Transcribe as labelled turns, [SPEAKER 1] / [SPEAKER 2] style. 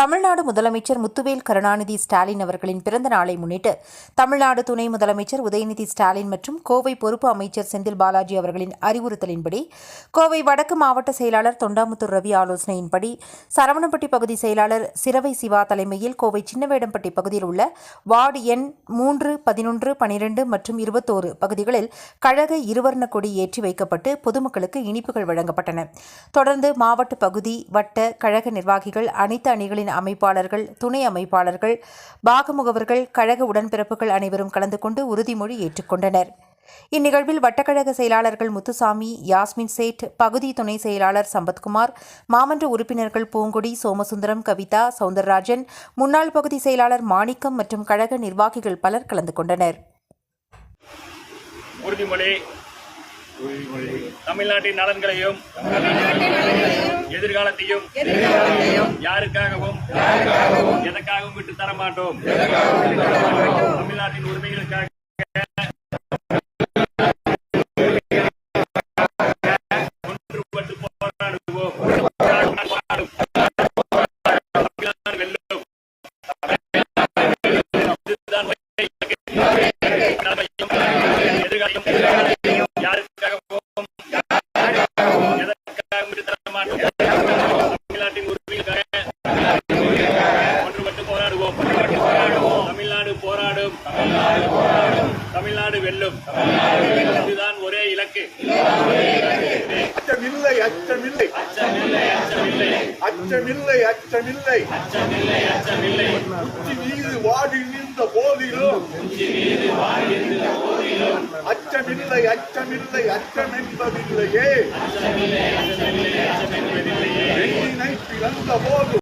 [SPEAKER 1] தமிழ்நாடு முதலமைச்சர் முத்துவேல் கருணாநிதி ஸ்டாலின் அவர்களின் பிறந்த நாளை முன்னிட்டு தமிழ்நாடு துணை முதலமைச்சர் உதயநிதி ஸ்டாலின் மற்றும் கோவை பொறுப்பு அமைச்சர் செந்தில் பாலாஜி அவர்களின் அறிவுறுத்தலின்படி கோவை வடக்கு மாவட்ட செயலாளர் தொண்டாமுத்தூர் ரவி ஆலோசனையின்படி சரவணப்பட்டி பகுதி செயலாளர் சிரவை சிவா தலைமையில் கோவை சின்னவேடம்பட்டி பகுதியில் உள்ள வார்டு எண் மூன்று பதினொன்று பனிரெண்டு மற்றும் இருபத்தோரு பகுதிகளில் கழக இருவர்ண கொடி ஏற்றி வைக்கப்பட்டு பொதுமக்களுக்கு இனிப்புகள் வழங்கப்பட்டன. தொடர்ந்து மாவட்ட பகுதி வட்ட கழக நிர்வாகிகள் அனைத்து அணிகளின் அமைப்பாளர்கள் துணை அமைப்பாளர்கள் பாகமுகவர்கள் கழக உடன்பிறப்புகள் அனைவரும் கலந்து கொண்டு உறுதிமொழி ஏற்றுக்கொண்டனர். இந்நிகழ்வில் வட்டக்கழக செயலாளர்கள் முத்துசாமி யாஸ்மின் சேட் பகுதி துணை செயலாளர் சம்பத்குமார் மாமன்ற உறுப்பினர்கள் பூங்கொடி சோமசுந்தரம் கவிதா சவுந்தரராஜன் முன்னாள் பகுதி செயலாளர் மாணிக்கம் மற்றும் கழக நிர்வாகிகள் பலர் கலந்து கொண்டனர்.
[SPEAKER 2] உறுதிமொழி. தமிழ்நாட்டின் நலன்களையும் எதிர்காலத்தையும் யாருக்காகவும் எதற்காகவும் விட்டு தர மாட்டோம் தமிழ்நாட்டின் உரிமைகளுக்காக தமிழ்நாடு போராடும். தமிழ்நாடு வெல்லும். இதுதான் ஒரே இலக்கு. அச்சமில்லை அச்சமில்லை.
[SPEAKER 3] அச்சமில்லை அச்சமில்லை. அச்சமில்லை அச்சமில்லை
[SPEAKER 2] அச்சமில்லை
[SPEAKER 3] உச்சி மீது வாடி நின்ற போதிலும். அச்சமில்லை அச்சமில்லை அச்சம் என்பதில்லையே வெள்ளினை பிறந்த போது